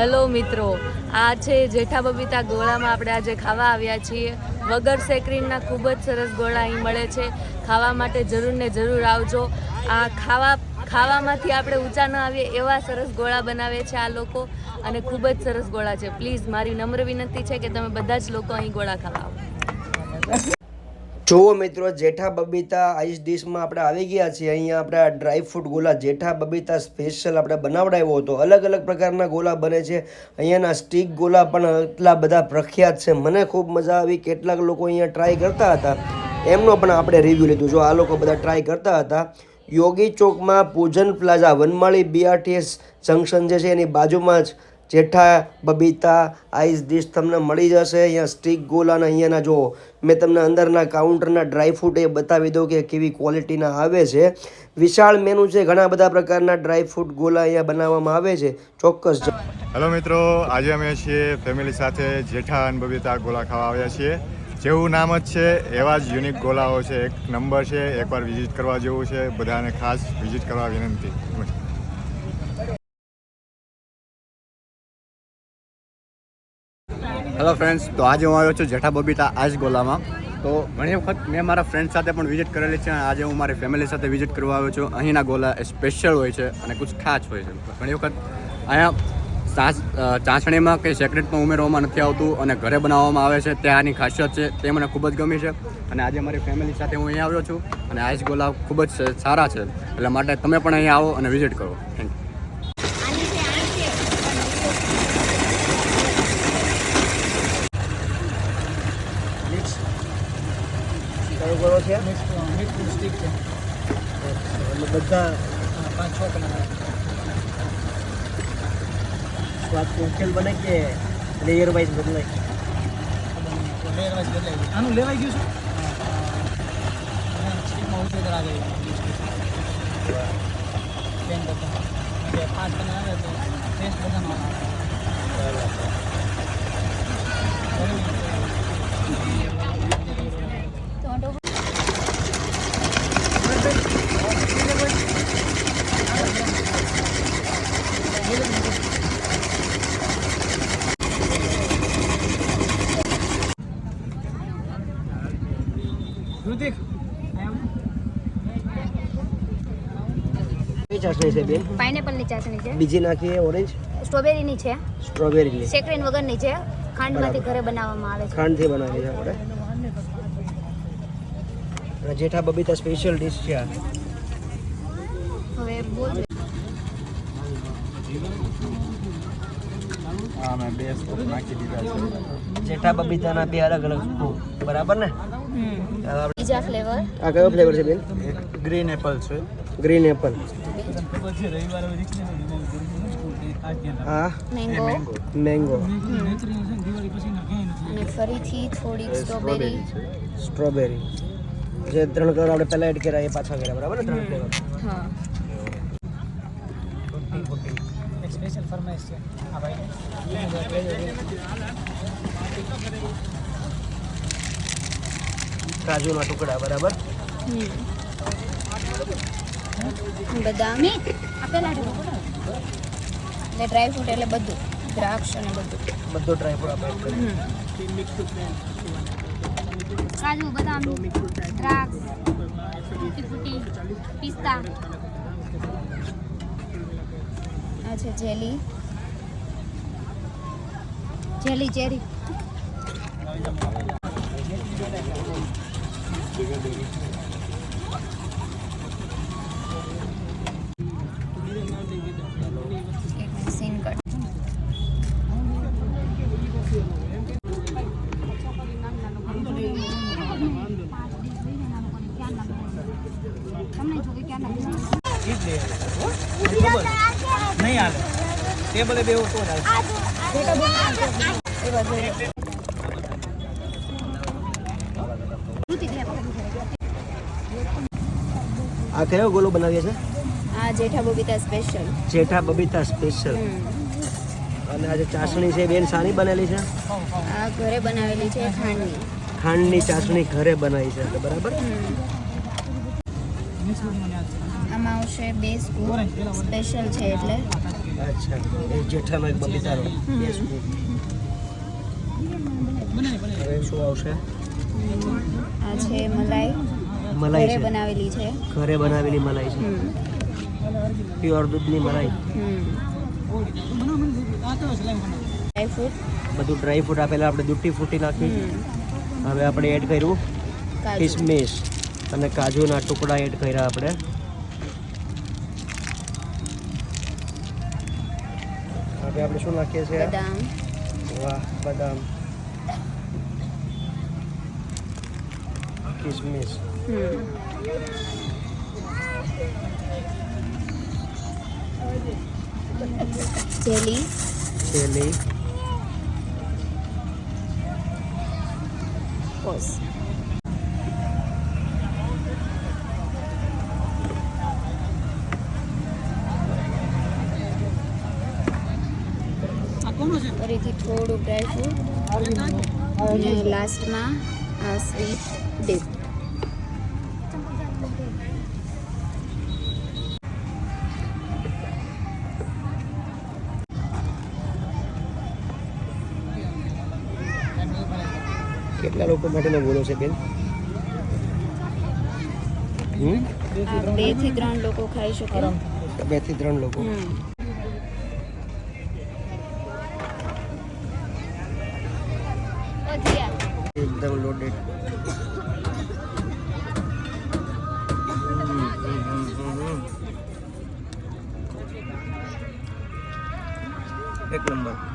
Hello મિત્રો, આ છે જેઠા બબીતા ગોળામાં આપણે આજે ખાવા આવ્યા છીએ. વગર સેકરીનના ખૂબ જ સરસ ગોળા અહીં મળે છે. ખાવા માટે જરૂર ને જરૂર આવજો. આ ખાવા ખાવામાંથી આપણે ઊંચા ન આવીએ એવા સરસ ગોળા બનાવે છે આ લોકો અને ખૂબ જ સરસ ગોળા છે. પ્લીઝ મારી નમ્ર વિનંતી છે કે તમે બધા જ લોકો અહીં ગોળા ખાવા જુઓ મિત્રો, જેઠા બબીતા આઈસ ડીશમાં આપણે આવી ગયા છીએ. અહીંયા આપણે ડ્રાય ફ્રૂટ ગોલા, જેઠા બબીતા સ્પેશિયલ આપણે બનાવડાવ્યો હતો. અલગ અલગ પ્રકારના ગોલા બને છે. અહીંયાના સ્ટીક ગોલા પણ એટલા બધા પ્રખ્યાત છે. મને ખૂબ મજા આવી. કેટલાક લોકો અહીંયા ટ્રાય કરતા હતા. એમનો પણ આપણે રિવ્યૂ લીધું. જો આ લોકો બધા ટ્રાય કરતા હતા, યોગી ચોકમાં પૂજન પ્લાઝા, વનમાળી બીઆરટીએસ જંકશન જે છે એની બાજુમાં જ જેઠા, બબીતા, આઈસ ડીશ તમને મળી જશે. અહીંયા સ્ટીક, ગોલા અને અહીંયાના જો મેં તમને અંદરના કાઉન્ટરના ડ્રાયફ્રૂટ એ બતાવી દઉં કે કેવી ક્વોલિટીના આવે છે. વિશાળ મેનુ છે, ઘણા બધા પ્રકારના ડ્રાયફ્રૂટ ગોલા અહીંયા બનાવવામાં આવે છે. ચોક્કસ હેલો મિત્રો, આજે અમે છીએ ફેમિલી સાથે જેઠા અને બબીતા ગોલા ખાવા આવ્યા છીએ. જેવું નામ જ છે, એવા જ યુનિક ગોલાઓ છે. એક નંબર છે, એકવાર વિઝિટ કરવા જેવું છે. બધાને ખાસ વિઝિટ કરવા વિનંતી. હેલો ફ્રેન્ડ્સ તો આજે હું આવ્યો છું જેઠા બબીતા આજ ગોલામાં. તો ઘણી વખત મેં મારા ફ્રેન્ડ સાથે પણ વિઝિટ કરેલી છે અને આજે હું મારી ફેમિલી સાથે વિઝિટ કરવા આવ્યો છું. અહીંના ગોલા સ્પેશિયલ હોય છે અને કુછ ખાસ હોય છે. ઘણી વખત અહીંયા ચાસ ચાસણીમાં કંઈ સેક્રેટમાં ઉમેરવામાં નથી આવતું અને ઘરે બનાવવામાં આવે છે. તે આની ખાસિયત છે. તે મને ખૂબ જ ગમી છે. અને આજે મારી ફેમિલી સાથે હું અહીંયા આવ્યો છું અને આઈસ ગોલા ખૂબ જ સારા છે. એટલે માટે તમે પણ અહીંયા આવો અને વિઝિટ કરો. થેન્ક યુ કયો ગોળો છે મીઠું સ્ટીક છે એટલે બધા હા, પાંચ છ કલર સ્વાદ ઉકેલ બને કે લેયર વાઇઝ બદલાય લેયર વાઇઝ બદલાઈ ગયું આનું લેવાઈ ગયું છે સ્ટીકમાં ઉતરી કરા ગઈ પેન બધા એટલે પાંચ કલર આવે તો ટેસ્ટ બધાનો આવે કઈ ચાસણી છે બેન? પાઇનેપલની ચાસણી છે. બીજી નાખીએ ઓરેન્જ? સ્ટ્રોબેરીની છે. સ્ટ્રોબેરીની. સેક્રીન વગરની છે. ખાંડમાંથી ઘરે બનાવવામાં આવે છે. ખાંડથી બનાવી છે આપણે. જેઠા બબીતા સ્પેશિયલ ડિશ છે આ. હવે બોલ. હા મેં બે સ્કોપ નાખી દીધા છે. જેઠા બબીતાના બે અલગ અલગ સ્કૂપ બરાબર ને? બીજા ફ્લેવર? આ કયો ફ્લેવર છે બેન? એક ગ્રીન એપલ છે. Green apple. આ મેંગો મેંગો અને ફરીથી થોડીક સ્ટ્રોબેરી સ્ટ્રોબેરી જે ત્રણ કલર આપણે પહેલા એડ કર્યા એ પાછા કર્યા બરાબર ને? ત્રણ ફ્લેવર હા. એક સ્પેશિયલ ફરમાઈશ છે. આ ભાઈ. કાજુના ટુકડા બરાબર? હમ. બદામ આપેલા એટલે ડ્રાય ફ્રૂટ એટલે બધું દ્રાક્ષ અને બધું. બધો ડ્રાય ફ્રૂટ આપણે કાજુ બદામ દ્રાક્ષ પિસ્તા. આ છે જેલી. જેલી ચેરી એક સીન કટ ઈ જ લઈ આવ્યો. નહીં હાલે ટેબલે બેવું તો જ હાલે આ કયો ગોલો બનાવીએ છે? આ જેઠા બબીતા સ્પેશિયલ જેઠા બબીતા સ્પેશિયલ અને આજે ચાસણી છે બેન સારી બનેલી છે? આ ઘરે બનાવેલી છે ખાંડની. ખાંડની ચાસણી ઘરે બનાવી છે બરાબર? આમાં આવશે બે સ્કૂપ સ્પેશિયલ છે એટલે. અચ્છા એ જેઠાનો એક બબીતાનો. બે સ્કૂપ હવે શું આવશે? આ છે મલાઈ. મલાઈ ઘરે છે. બનાવેલી છે. ઘરે બનાવેલી મલાઈ છે. પ્યોર દૂધની મલાઈ. ડ્રાય ફ્રૂટ બધું ડ્રાય ફ્રૂટ આપેલા આપણે દૂટી ફૂટી નાખી. હવે આપણે એડ કર્યું કિસમિસ અને કાજુના ટુકડા એડ કર્યા આપણે. હવે આપણે શું નાખીએ છીએ? બદામ. વાહ બદામ. કિસમિસ જેલી ચેલી પોસ ફરીથી થોડું ડ્રાય ફ્રૂટ અને લાસ્ટમાં આ સ્વીટ ડીપ કેટલા લોકો માટેનો ગોળો છે બેન? હમ? બેથી ત્રણ લોકો ખાઈ શકે. બેથી ત્રણ લોકો. હમ એકદમ લોડેડ એક નંબર.